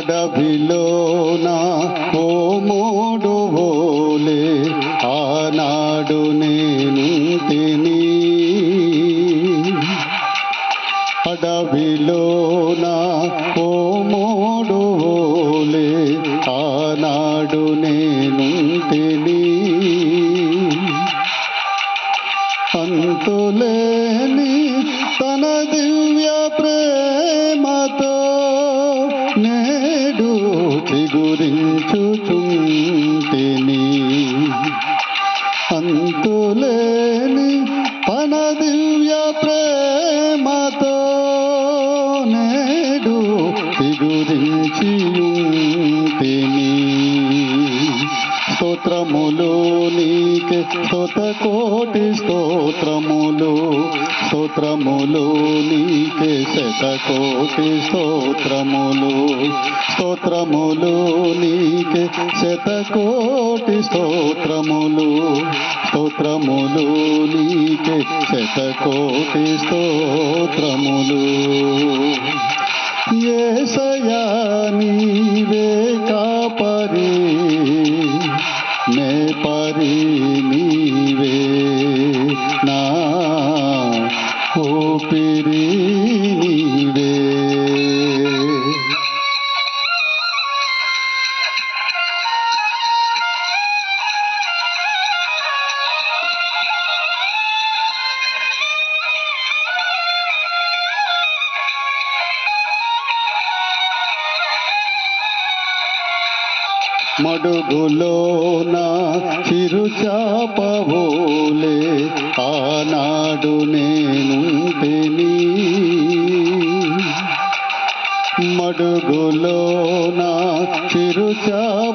అడవిలోన ఓ మూడు ఓలే ఆనాడు నేను తిని. అడవిలోన ఓ మూడు ఓలే ఆనాడు నేను చిగురించుచుంటిని అంతులేని తన దివ్య ప్రేమతో నేడు చిగురించి స్తోత్రములు నీకే శతకోటి స్తోత్రములు. స్తోత్రములు నీకే శతకోటి స్తోత్రములు. స్తోత్రములు నీకే శతకోటి స్తోత్రములు. ఏసయా నీవే కాపరి. నే పరి నీ మడుగులోన చిరుచాపవోలే ఆనాడు నేనుంటిని మడుగులోనా తిరుచాపవోలే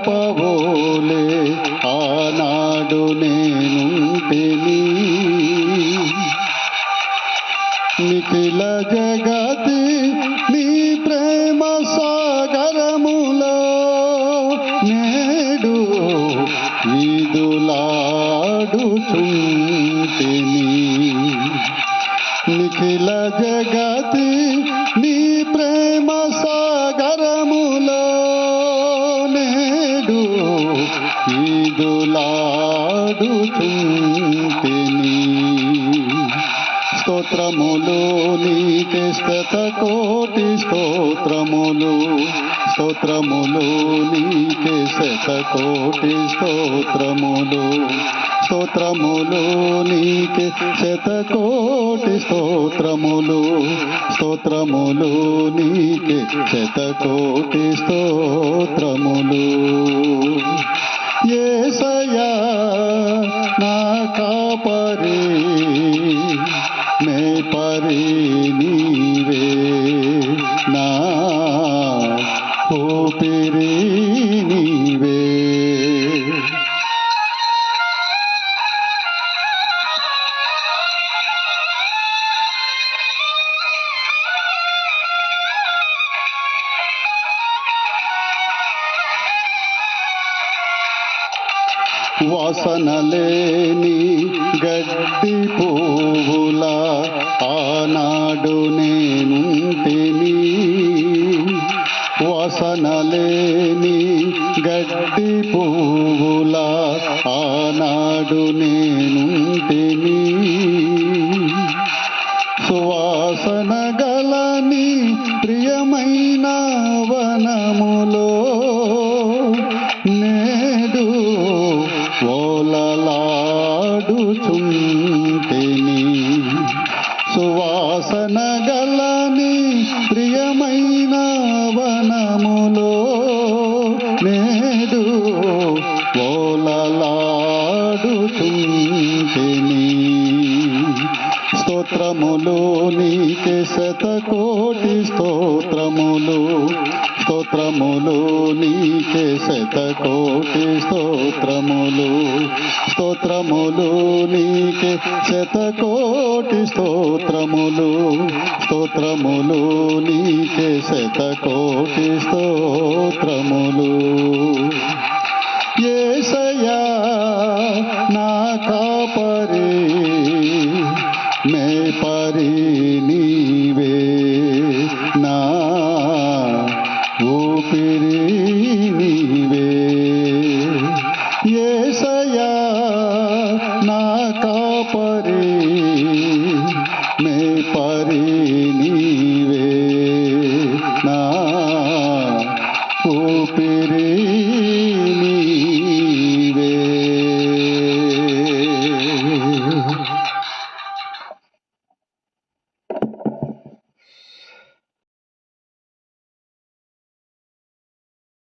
ఆనాడు నేనుంటిని. నిఖిల జగతి నీ ప్రేమ సాగరములో నేడు ఈదులాడుచుంటిని నిఖిల జగతి ఈదులాడుచుంటిని స్తోత్రములు నీకే స్థత కోటి స్తోత్రములు. స్తోత్రములు నీకే శత కోటి స్తోత్రములు. స్తోత్రములు నీకే శత కోటి స్తోత్రములు. స్తోత్రములు నీకే శత కోటి స్తోత్రములు. వాసనలేని గడ్డి పువ్వుల ఆనాడు నేనుంటిని. వాసనలేని గడ్డి పువ్వుల ఆనాడు నేనుంటిని. స్తోత్రములు నీకే శతకోటి స్తోత్రములు. స్తోత్రములు నీకే శతకోటి స్తోత్రములు. స్తోత్రములు నీకే శతకోటి స్తోత్రములు. స్తోత్రములు నీకే శతకోటి స్తోత్రములు. ఏసయా నా కాపరే ना का पर